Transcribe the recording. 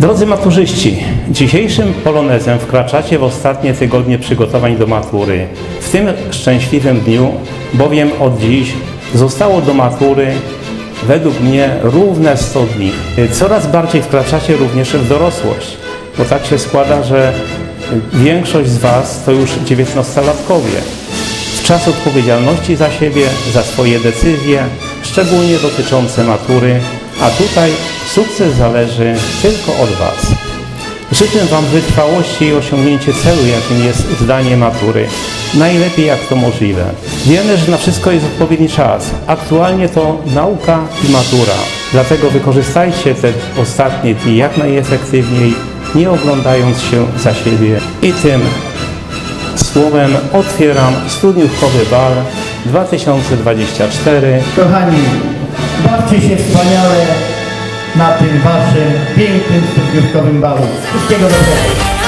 Drodzy maturzyści, dzisiejszym polonezem wkraczacie w ostatnie tygodnie przygotowań do matury. W tym szczęśliwym dniu, bowiem od dziś zostało do matury według mnie równe 100 dni. Coraz bardziej wkraczacie również w dorosłość, bo tak się składa, że większość z Was to już 19-latkowie. W czas odpowiedzialności za siebie, za swoje decyzje, szczególnie dotyczące matury, a tutaj sukces zależy tylko od Was. Życzę Wam wytrwałości i osiągnięcie celu, jakim jest zdanie matury. Najlepiej jak to możliwe. Wiemy, że na wszystko jest odpowiedni czas. Aktualnie to nauka i matura. Dlatego wykorzystajcie te ostatnie dni jak najefektywniej, nie oglądając się za siebie. I tym słowem otwieram studniówkowy bal 2024. Kochani, bawcie się wspaniale na tym waszym pięknym studniówkowym balu. Wszystkiego dobrego.